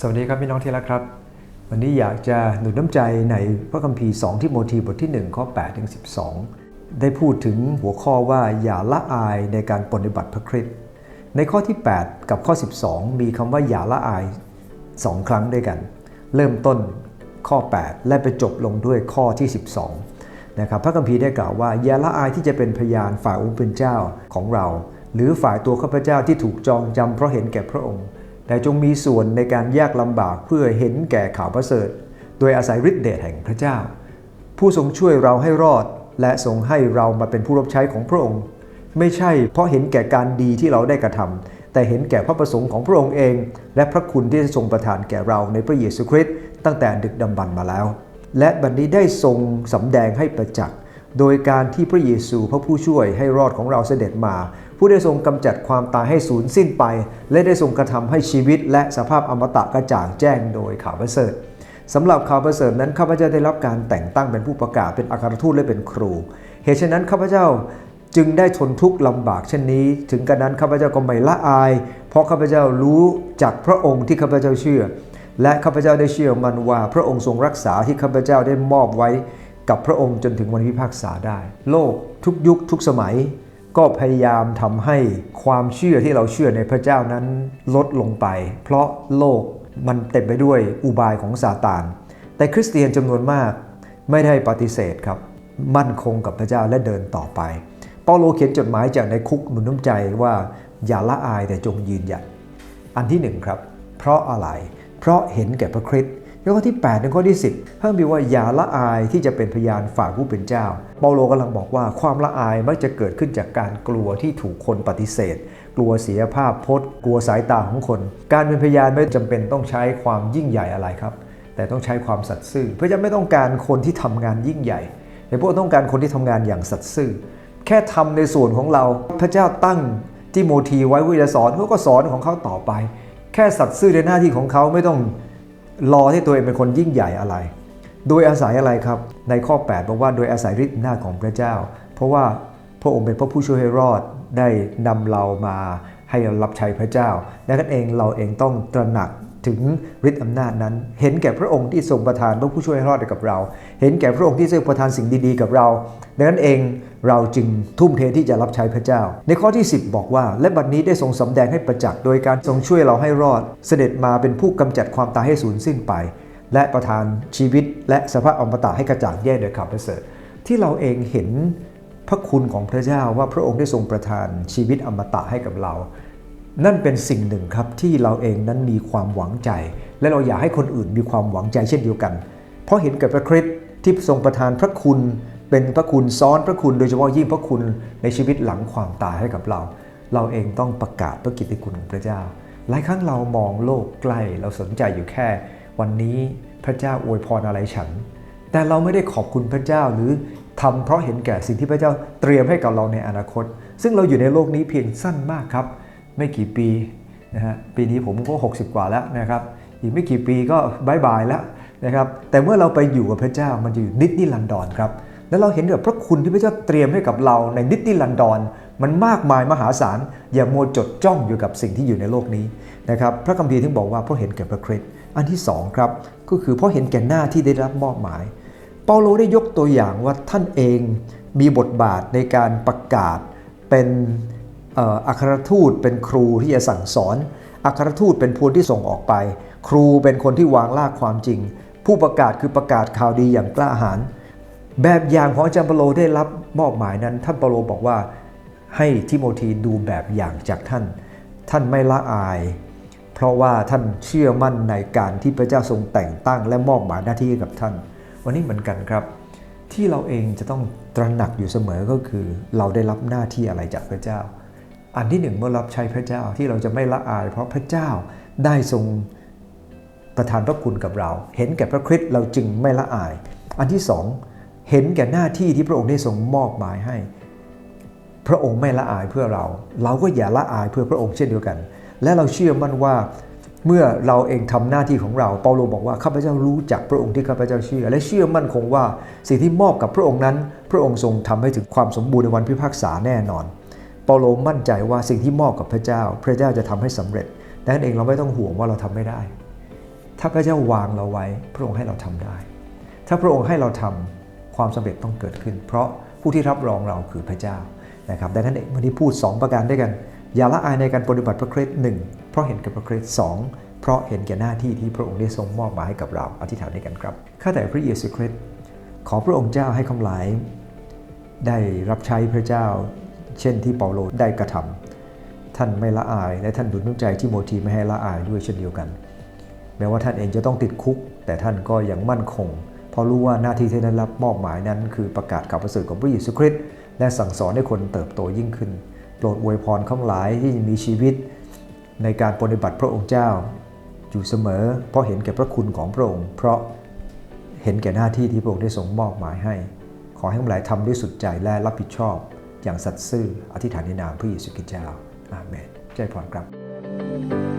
สวัสดีครับพี่น้องที่รักครับ วันนี้อยากจะหนุนน้ำใจในพระคัมภีร์2ที่โมธีบทที่1ข้อ8ถึง12 ได้พูดถึงหัวข้อว่าอย่าละอายในการปฏิบัติพระคริสต์ในข้อที่ 8 กับข้อ 12 มีคำว่าอย่าละอาย 2 ครั้งด้วยกัน เริ่มต้นข้อ 8 และไปจบลงด้วยข้อที่ 12นะครับพระคัมภีร์ได้กล่าวว่าอย่าละอายที่จะเป็นพยานฝ่ายองค์เป็นเจ้าของเรา หรือฝ่ายตัวข้าพเจ้าที่ถูกจองจำเพราะเห็นแก่พระองค์ แต่จงมีส่วนในการยากลำบากเพื่อเห็นแก่ข่าวประเสริฐ โดยอาศัยฤทธิเดชแห่งพระเจ้า ผู้ทรงช่วยเราให้รอด และทรงให้เรามาเป็นผู้รับใช้ของพระองค์ ไม่ใช่เพราะเห็นแก่การดีที่เราได้กระทำแต่เห็นแก่พระประสงค์ของพระองค์เอง และพระคุณที่ทรงประทานแก่เราในพระเยซูคริสต์ตั้งแต่ดึกดำบรรมาแล้ว และบัดนนี้ได้ทรงสำแดงให้ประจักษ์โดยการที่พระเยซูพระผู้ช่วยให้รอดของเราเสด็จมา ผู้ได้ทรงกำจัดความตายให้สูญสิ้นไป และได้ทรงกระทำให้ชีวิต และสภาพอมตะกระจ่างแจ้งโดยข่าวประเสริฐสำหรับข่าวประเสริฐนั้นข้าพเจ้าได้รับการแต่งตั้งเป็นผู้ประกาศเป็นอัครทูตและเป็นครู เหตุฉะนั้นข้าพเจ้าจึงได้ทนทุกข์ลำบากเช่นนี้ ถึงกระนั้นข้าพเจ้าก็ไม่ละอาย เพราะข้าพเจ้ารู้จากพระองค์ที่ข้าพเจ้าเชื่อ และข้าพเจ้าได้เชื่อมันว่าพระองค์ทรงรักษาที่ข้าพเจ้าได้มอบไว้กับพระองค์จนถึงวันพิพากษาได้ โลกทุกยุคทุกสมัย ก็พยายามทำให้ความเชื่อที่เราเชื่อในพระเจ้านั้นลดลงไป เพราะโลกมันเต็มไปด้วยอุบายของซาตาน แต่คริสเตียนจำนวนมากไม่ได้ปฏิเสธครับ มั่นคงกับพระเจ้าและเดินต่อไป เปาโลเขียนจดหมายจากในคุกหนุนน้ำใจว่าอย่าละอายแต่จงยืนหยัด อันที่หนึ่งครับ เพราะอะไร เพราะเห็นแก่พระคริสต์ แล้วข้อที่8ถึงข้อที่ 10เพิ่มมีว่าอย่าละอายที่จะเป็นพยานฝ่ายผู้เป็นเจ้า เปาโลกำลังบอกว่าความละอายมักจะเกิดขึ้นจากการกลัวที่ถูกคนปฏิเสธ กลัวเสียภาพพจน์ กลัวสายตาของคน การเป็นพยานไม่จำเป็นต้องใช้ความยิ่งใหญ่อะไรครับ แต่ต้องใช้ความสัตย์ซื่อ เพื่อจะไม่ต้องการคนที่ทำงานยิ่งใหญ่แต่พวกต้องการคนที่ทำงานอย่างสัตย์ซื่อ แค่ทำในส่วนของเราพระเจ้าตั้งที่โมทีไว้วิจะสอนเขาก็สอนของเขาต่อไป แค่สัตย์ซื่อในหน้าที่ของเขาไม่ต้อง รอที่ตัวเองเป็นคนยิ่งใหญ่อะไร โดยอาศัยอะไรครับ ในข้อ 8 บอกว่าโดยอาศัยฤทธิ์หน้าของพระเจ้า เพราะว่าพระองค์เป็นพระผู้ช่วยให้รอดได้นำเรามาให้เรารับใช้พระเจ้าดังนั้นเองเราเองต้องตระหนัก ถึงฤทธิ์อำนาจนั้น เห็นแก่พระองค์ที่ทรงประทานพระผู้ช่วยให้รอดให้กับเรา เห็นแก่พระองค์ที่ทรงประทานสิ่งดีๆ กับเรา ดังนั้นเองเราจึงทุ่มเทที่จะรับใช้พระเจ้า ในข้อที่ 10 บอกว่า และบัดนี้ได้ทรงสำแดงให้ประจักษ์โดยการทรงช่วยเราให้รอด เสด็จมาเป็นผู้กำจัดความตายให้สูญสิ้นไป และประทานชีวิต และสภาพอมตะให้กระจ่างแจ้งโดยข่าวประเสริฐที่เราเองเห็นพระคุณของพระเจ้าว่าพระองค์ได้ทรงประทานชีวิตอมตะให้กับเรา นั่นเป็นสิ่งหนึ่งครับที่เราเองนั้นมีความหวังใจ และเราอยากให้คนอื่นมีความหวังใจเช่นเดียวกัน เพราะเห็นกับพระคริสต์ที่ทรงประทานพระคุณเป็นพระคุณซ้อนพระคุณ โดยเฉพาะยิ่งพระคุณในชีวิตหลังความตายให้กับเรา เราเองต้องประกาศพระกิตติคุณของพระเจ้า หลายครั้งเรามองโลกใกล้เราสนใจอยู่แค่ วันนี้พระเจ้าอวยพรอะไรฉัน แต่เราไม่ได้ขอบคุณพระเจ้าหรือทำเพราะเห็นแก่สิ่งที่พระเจ้าเตรียมให้กับเราในอนาคต ซึ่งเราอยู่ในโลกนี้เพียงสั้นมากครับ ไม่กี่ปีนะฮะปีนี้ผมก็ 60 กว่าแล้วนะครับ อีกไม่กี่ปีก็บายบายแล้วนะครับแต่เมื่อเราไปอยู่กับพระเจ้ามันจะอยู่นิดนิรันดรครับแล้วเราเห็นกับพระคุณที่พระเจ้าเตรียมให้กับเราในนิดนิรันดรมันมากมายมหาศาล อย่าโมวจดจ้องอยู่กับสิ่งที่อยู่ในโลกนี้นะครับพระคัมภีร์ถึงบอกว่าเพราะเห็นแก่พระคริสต์อันที่สองครับก็คือเพราะเห็นแก่หน้าที่ได้รับมอบหมาย เปาโลได้ยกตัวอย่างว่าท่านเองมีบทบาทในการประกาศเป็น อัครทูตเป็นครูที่จะสั่งสอน อัครทูตเป็นผู้ที่ส่งออกไป ครูเป็นคนที่วางลากความจริง ผู้ประกาศคือประกาศข่าวดีอย่างกล้าหาญแบบอย่างของอาจารย์เปโลได้รับมอบหมายนั้น ท่านเปโลบอกว่าให้ทิโมธีดูแบบอย่างจากท่าน ท่านไม่ละอาย เพราะว่าท่านเชื่อมั่นในการที่พระเจ้าทรงแต่งตั้ง และมอบหมายหน้าที่กับท่าน วันนี้เหมือนกันครับ ที่เราเองจะต้องตระหนักอยู่เสมอก็คือ เราได้รับหน้าที่อะไรจากพระเจ้า อันที่หนึ่งเมื่อรับใช้พระเจ้าที่เราจะไม่ละอาย เพราะพระเจ้าได้ทรงประทานพระคุณกับเรา เห็นแก่พระคริสต์เราจึงไม่ละอาย อันที่สองเห็นแก่หน้าที่ที่พระองค์ได้ทรงมอบหมายให้ พระองค์ไม่ละอายเพื่อเรา เราก็อย่าละอายเพื่อพระองค์เช่นเดียวกัน และเราเชื่อมั่นว่าเมื่อเราเองทำหน้าที่ของเรา เปาโลบอกว่าข้าพเจ้ารู้จักพระองค์ที่ข้าพเจ้าเชื่อ และเชื่อมั่นคงว่าสิ่งที่มอบกับพระองค์นั้น พระองค์ทรงทำให้ถึงความสมบูรณ์ในวันพิพากษาแน่นอน เปาโลมั่นใจว่าสิ่งที่มอบกับพระเจ้า พระเจ้าจะทำให้สำเร็จดังนั้นเองเราไม่ต้องห่วงว่าเราทำไม่ได้ ถ้าพระเจ้าวางเราไว้ พระองค์ให้เราทำได้ ถ้าพระองค์ให้เราทำความสำเร็จต้องเกิดขึ้น เพราะผู้ที่รับรองเราคือพระเจ้านะครับดังนั้นเองวันนี้พูด 2 ประการด้วยกัน อย่าละอายในการปฏิบัติพระคริสต์หนึ่งเพราะเห็นกับพระคริสต์สองเพราะเห็นแก่หน้าที่ที่พระองค์ได้ทรงมอบมาให้กับเราอธิษฐานด้วยกันครับข้าแต่พระเยซูคริสต์ขอพระองค์เจ้าให้คำหลายได้รับใช้พระเจ้า เช่นที่เปาโลได้กระทำท่านไม่ละอายและท่านดุลน้ำใจที่โมทีไม่ให้ละอายด้วยเช่นเดียวกัน แม้ว่าท่านเองจะต้องติดคุก แต่ท่านก็ยังมั่นคง เพราะรู้ว่าหน้าที่ที่ได้รับมอบหมายนั้น คือประกาศข่าวประเสริฐของพระเยซูคริสต์และสั่งสอนให้คนเติบโตยิ่งขึ้นโปรดอวยพรข้างหลายที่มีชีวิต ในการปฏิบัติพระองค์เจ้า อยู่เสมอ เพราะเห็นแก่พระคุณของพระองค์ เพราะเห็นแก่หน้าที่ที่พระองค์ได้ทรงมอบหมายให้ ขอให้ทั้งหลายทำด้วยสุดใจและรับผิดชอบ อย่างสัตย์ซื่ออธิษฐานในนามพระเยซูคริสต์เจ้าอาเมนใจพรครับ